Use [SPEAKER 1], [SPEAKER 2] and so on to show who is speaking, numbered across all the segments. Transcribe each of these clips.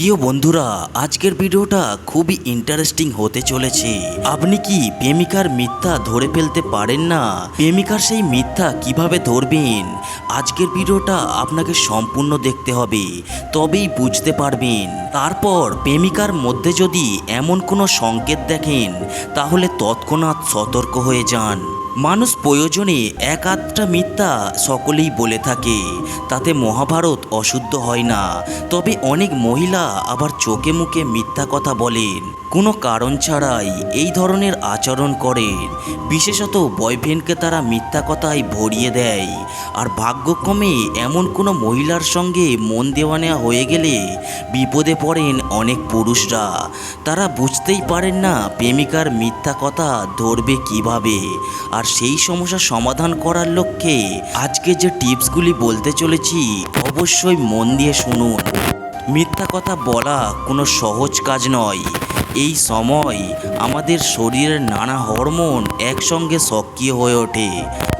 [SPEAKER 1] প্রিয় বন্ধুরা, আজকের ভিডিওটা খুবই ইন্টারেস্টিং হতে চলেছে। আপনি কি প্রেমিকার মিথ্যা ধরে ফেলতে পারেন না? প্রেমিকার সেই মিথ্যা কীভাবে ধরবেন? আজকের ভিডিওটা আপনাকে সম্পূর্ণ দেখতে হবে, তবেই বুঝতে পারবেন। তারপর প্রেমিকার মধ্যে যদি এমন কোনো সংকেত দেখেন, তাহলে তৎক্ষণাৎ সতর্ক হয়ে যান। মানুষ প্রয়োজনে এক আধটা মিথ্যা সকলেই বলে থাকে। তাতে মহাভারত অশুদ্ধ হয় না। তবে অনেক মহিলা আবার চোখে মুখে মিথ্যা কথা বলেন। কোনো কারণ ছাড়াই এই ধরনের আচরণ করেন। বিশেষত বয়ফ্রেন্ডকে তারা মিথ্যা কথায় ভরিয়ে দেয়। আর ভাগ্যক্রমে এমন কোনো মহিলার সঙ্গে মন দেওয়া নেওয়া হয়ে গেলে বিপদে পড়েন অনেক পুরুষরা। তারা বুঝতেই পারেন না প্রেমিকার মিথ্যা কথা ধরবে কীভাবে। আর সেই সমস্যা সমাধান করার লক্ষ্যে আজকে যে টিপসগুলি বলতে চলেছি, অবশ্যই মন দিয়ে শুনুন। মিথ্যা কথা বলা কোনো সহজ কাজ নয়। এই সময় আমাদের শরীরের নানা হরমোন একসঙ্গে সক্রিয় হয়ে ওঠে।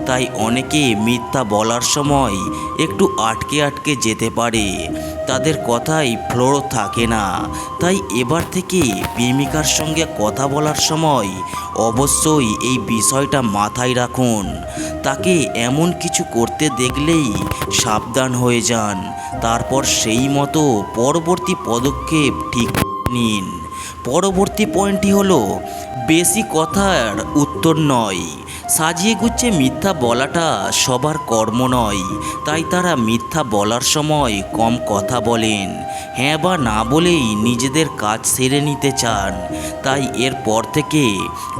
[SPEAKER 1] তাই অনেকে মিথ্যা বলার সময় একটু আটকে আটকে যেতে পারে। তাদের কথাই ফ্লোর থাকে না। তাই এবার থেকে প্রেমিকার সঙ্গে কথা বলার সময় অবশ্যই এই বিষয়টা মাথায় রাখুন। তাকে এমন কিছু করতে দেখলেই সাবধান হয়ে যান। তারপর সেই মতো পরবর্তী পদক্ষেপ ঠিক নিন। পরবর্তী পয়েন্টটি হলো বেশি কথার উত্তর নয়। সাজিয়ে গুছিয়ে মিথ্যা বলাটা সবার কর্ম নয়। তাই তারা মিথ্যা বলার সময় কম কথা বলেন। হ্যাঁ বা না বলেই নিজেদের কাজ সেরে নিতে চান। তাই এরপর থেকে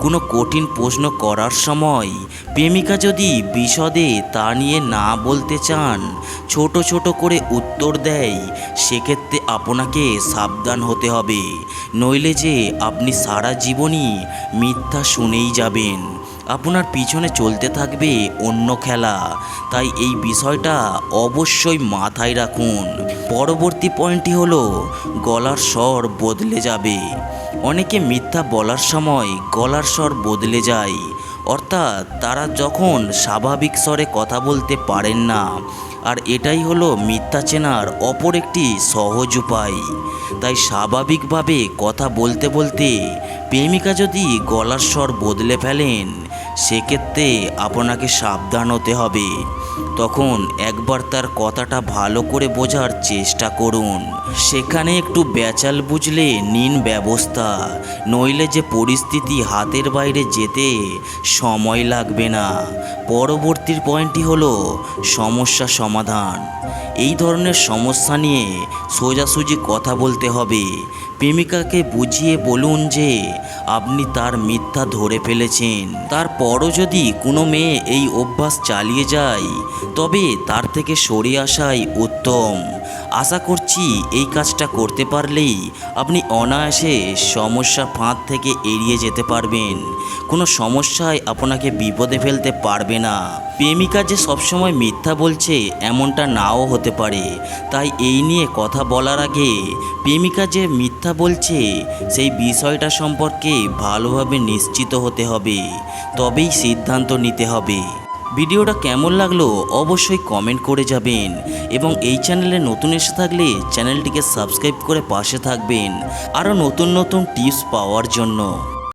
[SPEAKER 1] কোনো কঠিন প্রশ্ন করার সময় প্রেমিকা যদি বিশদে তা নিয়ে না বলতে চান, ছোট ছোট করে উত্তর দেয়, সেক্ষেত্রে আপনাকে সাবধান হতে হবে। নইলে যে আপনি সারা জীবনই মিথ্যা শুনেই যাবেন। আপনার পিছনে চলতে থাকবে অন্য খেলা। তাই এই বিষয়টা অবশ্যই মাথায় রাখুন। পরবর্তী পয়েন্টটি হলো, গলার স্বর বদলে যাবে। অনেকে মিথ্যা বলার সময় গলার স্বর বদলে যায়। অর্থাৎ তারা যখন স্বাভাবিক স্বরে কথা বলতে পারেন না, আর এটাই হলো মিথ্যা চেনার অপর একটি সহজ উপায়। তাই স্বাভাবিকভাবে কথা বলতে বলতে প্রেমিকা যদি গলার স্বর বদলে ফেলেন সেক্ষেত্রে আপনাকে সাবধান হতে হবে। তখন একবার তার কথাটা ভালো করে বোঝার চেষ্টা করুন। সেখানে একটু বেচাল বুঝলে নিন ব্যবস্থা। নইলে যে পরিস্থিতি হাতের বাইরে যেতে সময় লাগবে না। পরবর্তীর পয়েন্টটি হলো সমস্যা সমাধান। এই ধরনের সমস্যা নিয়ে সোজাসুজি কথা বলতে হবে। প্রেমিকাকে বুঝিয়ে বলুন যে আপনি তার মিথ্যা ধরে ফেলেছেন। তারপরও যদি কোনো মেয়ে এই অভ্যাস চালিয়ে যায় তবে তার থেকে সরে আসাই উত্তম। আশা করছি এই কাজটা করতে পারলেই আপনি অনায়াসে সমস্যা ফাঁদ থেকে এড়িয়ে যেতে পারবেন। কোনো সমস্যায় আপনাকে বিপদে ফেলতে পারবে না। প্রেমিকা যে সবসময় মিথ্যা বলছে এমনটা নাও হতে পারে। তাই এই নিয়ে কথা বলার আগে প্রেমিকা যে মিথ্যা বলছে সেই বিষয়টা সম্পর্কে ভালোভাবে নিশ্চিত হতে হবে। তবেই সিদ্ধান্ত নিতে হবে। ভিডিওটা কেমন লাগল অবশ্যই কমেন্ট করে যাবেন এবং এই চ্যানেলে নতুন এসে থাকলে চ্যানেলটিকে সাবস্ক্রাইব করে পাশে থাকবেন। আরও নতুন নতুন টিপস পাওয়ার জন্য।